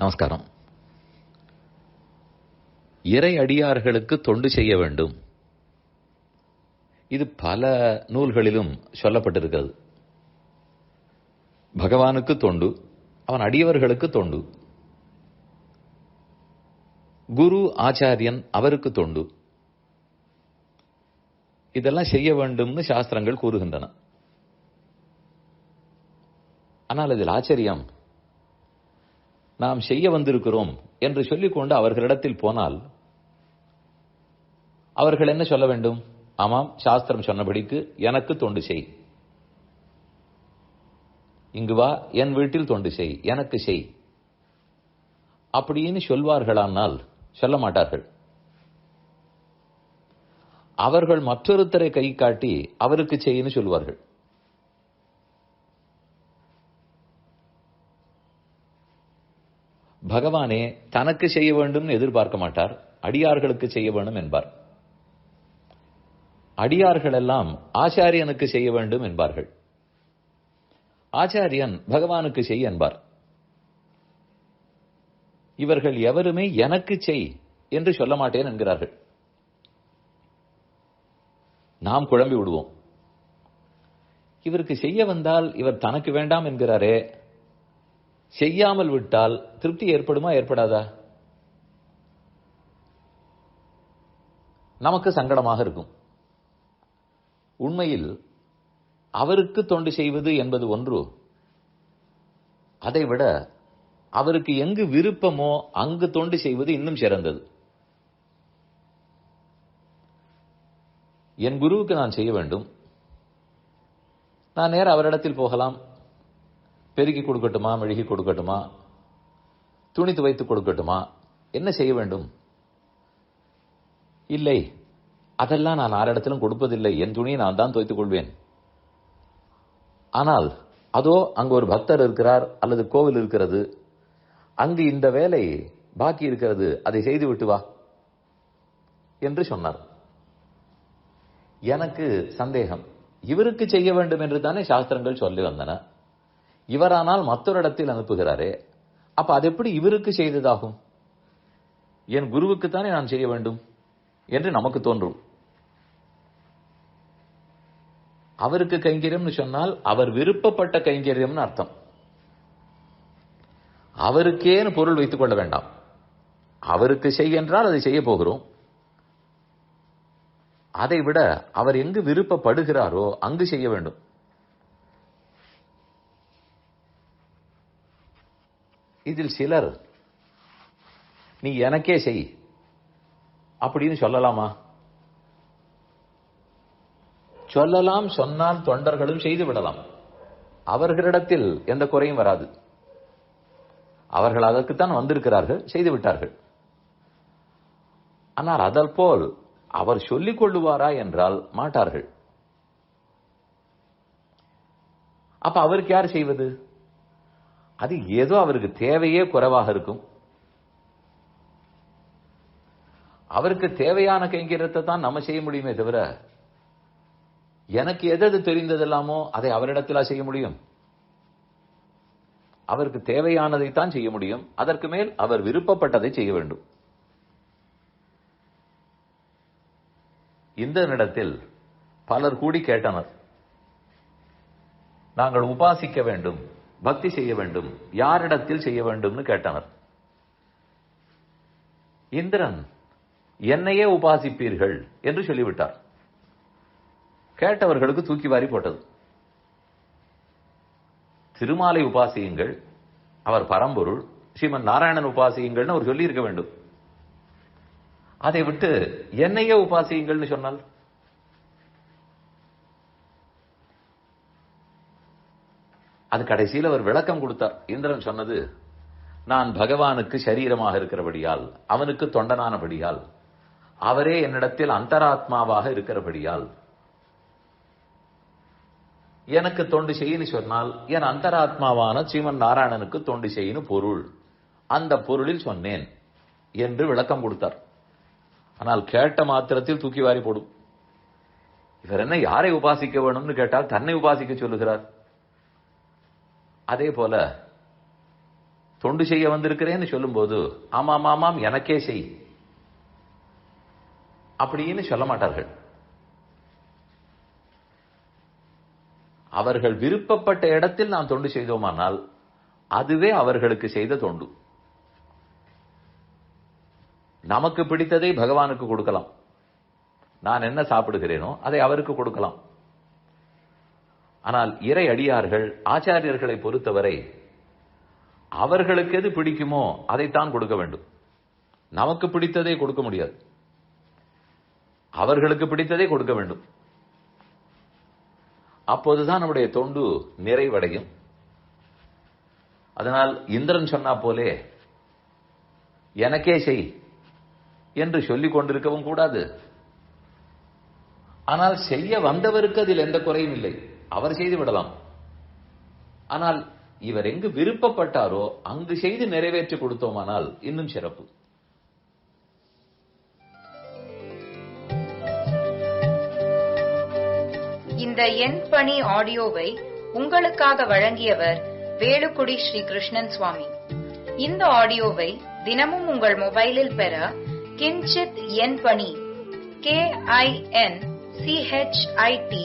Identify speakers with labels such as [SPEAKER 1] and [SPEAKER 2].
[SPEAKER 1] நமஸ்காரம். இறை அடியார்களுக்கு தொண்டு செய்ய வேண்டும். இது பல நூல்களிலும் சொல்லப்பட்டிருக்கிறது. பகவானுக்கு தொண்டு அவன் அடியவர்களுக்கு தொண்டு. குரு ஆச்சாரியன் அவருக்கு தொண்டு. இதெல்லாம் செய்ய வேண்டும்னு சாஸ்திரங்கள் கூறுகின்றன. ஆனால் இதில் ஆச்சரியம் நாம் செய்ய வந்திருக்கிறோம் என்று சொல்லிக்கொண்டு அவர்களிடத்தில் போனால் அவர்கள் என்ன சொல்ல வேண்டும்? ஆமாம் சாஸ்திரம் சொன்னபடிக்கு எனக்கு தொண்டு செய். இங்கு வா என் வீட்டில் தொண்டு செய் எனக்கு செய். அப்படின்னு சொல்வார்களானால் சொல்ல மாட்டார்கள். அவர்கள் மற்றொருத்தரை கை காட்டி அவருக்கு செய்யன்னு சொல்வார்கள். பகவானே தனக்கு செய்ய வேண்டும் எதிர்பார்க்க மாட்டார். அடியார்களுக்கு செய்ய வேண்டும் என்பார். அடியார்கள் எல்லாம் ஆச்சாரியனுக்கு செய்ய வேண்டும் என்பார்கள். ஆச்சாரியன் பகவானுக்கு செய் என்பார். இவர்கள் எவருமே எனக்கு செய் என்று சொல்ல மாட்டேன் என்கிறார்கள். நாம் குழம்பி விடுவோம். இவருக்கு செய்ய வந்தால் இவர் தனக்கு வேண்டாம் என்கிறாரே செய்யாமல் விட்டால் திருப்தி ஏற்படுமா ஏற்படாதா? நமக்கு சங்கடமாக இருக்கும். உண்மையில் அவருக்கு தொண்டு செய்வது என்பது ஒன்று. அதைவிட அவருக்கு எங்கு விருப்பமோ அங்கு தொண்டு செய்வது இன்னும் சிறந்தது. என் குருவுக்கு நான் செய்ய வேண்டும். நான் நேர அவரிடத்தில் போகலாம். பெருக்கி கொடுக்கட்டுமா மெழுகி கொடுக்கட்டுமா? துணி துவைத்து கொடுக்கட்டுமா? என்ன செய்ய வேண்டும்? இல்லை. அதெல்லாம் நான் ஆரிடத்திலும் கொடுப்பதில்லை. என் துணியை நான் தான் துவைத்துக் கொள்வேன். ஆனால் அதோ அங்கு ஒரு பக்தர் இருக்கிறார் அல்லது கோவில் இருக்கிறது. அங்கு இந்த வேலை பாக்கி இருக்கிறது. அதை செய்து விட்டு வா என்று சொன்னார். எனக்கு சந்தேகம். இவருக்கு செய்ய வேண்டும் என்று தானே சாஸ்திரங்கள் சொல்லி வந்தன. இவரானால் மற்றொரு இடத்தில் அனுப்புகிறாரே அப்ப அது எப்படி இவருக்கு செய்ததாகும்? என் குருவுக்குத்தானே நான் செய்ய வேண்டும் என்று நமக்கு தோன்றும். அவருக்கு கைங்கரியம்னு சொன்னால் அவர் விருப்பப்பட்ட கைங்கரியம்னு அர்த்தம். அவருக்கேன்னு பொருள் வைத்துக் கொள்ள வேண்டாம். அவருக்கு செய்ய என்றால் அதை செய்ய போகிறோம். அதை விட அவர் எங்கு விருப்பப்படுகிறாரோ அங்கு செய்ய வேண்டும். இதில் சிலர் நீ எனக்கே செய் அப்படின்னு சொல்லலாமா? சொல்லலாம் சொன்னால் தொண்டர்களும் செய்து விடலாம். அவர்களிடத்தில் எந்த குறையும் வராது. அவர்கள் அதற்குத்தான் வந்திருக்கிறார்கள் செய்து விட்டார்கள். ஆனால் அதல் போல் அவர் சொல்லிக் கொள்ளுவாரா என்றால் மாட்டார்கள். அப்ப அவருக்கு யார் செய்வது? அது ஏதோ அவருக்கு தேவையே குறைவாக இருக்கும். அவருக்கு தேவையான கைங்கரியத்தை தான் நம்ம செய்ய முடியுமே தவிர எனக்கு எது தெரிந்ததெல்லாமோ அதை அவரிடத்தில் செய்ய முடியும். அவருக்கு தேவையானதைத்தான் செய்ய முடியும். அதற்கு மேல் அவர் விருப்பப்பட்டதை செய்ய வேண்டும். இந்த இடத்தில் பலர் கூடி கேட்டனர். நாங்கள் உபாசிக்க வேண்டும். பக்தி செய்ய வேண்டும். யாரிடத்தில் செய்ய வேண்டும்னு கேட்டனர். இந்திரன் என்னையே உபாசிப்பீர்கள் என்று சொல்லிவிட்டார். கேட்டவர்களுக்கு தூக்கி வாரி போட்டது. திருமாலை உபாசியுங்கள். அவர் பரம்பொருள். ஸ்ரீமன் நாராயணன் உபாசியுங்கள்னு அவர் சொல்லியிருக்க வேண்டும். அதை விட்டு என்னையே உபாசியுங்கள்னு சொன்னால்? அது கடைசியில் அவர் விளக்கம் கொடுத்தார். இந்திரன் சொன்னது நான் பகவானுக்கு சரீரமாக இருக்கிறபடியால் அவனுக்கு தொண்டனானபடியால் அவரே என்னிடத்தில் அந்தராத்மாவாக இருக்கிறபடியால் எனக்கு தொண்டு செய்யின்னு சொன்னால் என் அந்தராத்மாவான ஸ்ரீமன் நாராயணனுக்கு தொண்டு செய்யின்னு பொருள். அந்த பொருளில் சொன்னேன் என்று விளக்கம் கொடுத்தார். ஆனால் கேட்ட மாத்திரத்தில் தூக்கி வாரி போடும். இவர் என்ன யாரை உபாசிக்க வேணும்னு கேட்டால் தன்னை உபாசிக்க சொல்லுகிறார். அதே போல தொண்டு செய்ய வந்திருக்கிறேன்னு சொல்லும்போது ஆமாம் ஆமாம் எனக்கே செய். அப்படின்னு சொல்ல மாட்டார்கள். அவர்கள் விருப்பப்பட்ட இடத்தில் நாம் தொண்டு செய்தோமானால் அதுவே அவர்களுக்கு செய்த தொண்டு. நமக்கு பிடித்ததை பகவானுக்கு கொடுக்கலாம். நான் என்ன சாப்பிடுகிறேனோ அதை அவருக்கு கொடுக்கலாம். ஆனால் இறை அடியார்கள் ஆச்சாரியர்களை பொறுத்தவரை அவர்களுக்கு எது பிடிக்குமோ அதைத்தான் கொடுக்க வேண்டும். நமக்கு பிடித்ததை கொடுக்க முடியாது. அவர்களுக்கு பிடித்ததை கொடுக்க வேண்டும். அப்போதுதான் நம்முடைய தொண்டு நிறைவடையும். அதனால் இந்திரன் சொன்னா போலே எனக்கே செய் என்று சொல்லிக் கொண்டிருக்கவும் கூடாது. ஆனால் செய்ய வந்தவருக்கு அதில் எந்த குறையும் இல்லை. அவர் செய்து விடலாம். ஆனால் இவர் எங்கு விருப்பப்பட்டாரோ அங்கு செய்து நிறைவேற்றி கொடுத்தோமானால் இன்னும் சிறப்பு.
[SPEAKER 2] இந்த என் பணி ஆடியோவை உங்களுக்காக வழங்கியவர் வேலுக்குடி ஸ்ரீ கிருஷ்ணன் சுவாமி. இந்த ஆடியோவை தினமும் உங்கள் மொபைலில் பெற கிஞ்சித் என் பணி கே ஐ என் சிஹெச்ஐடி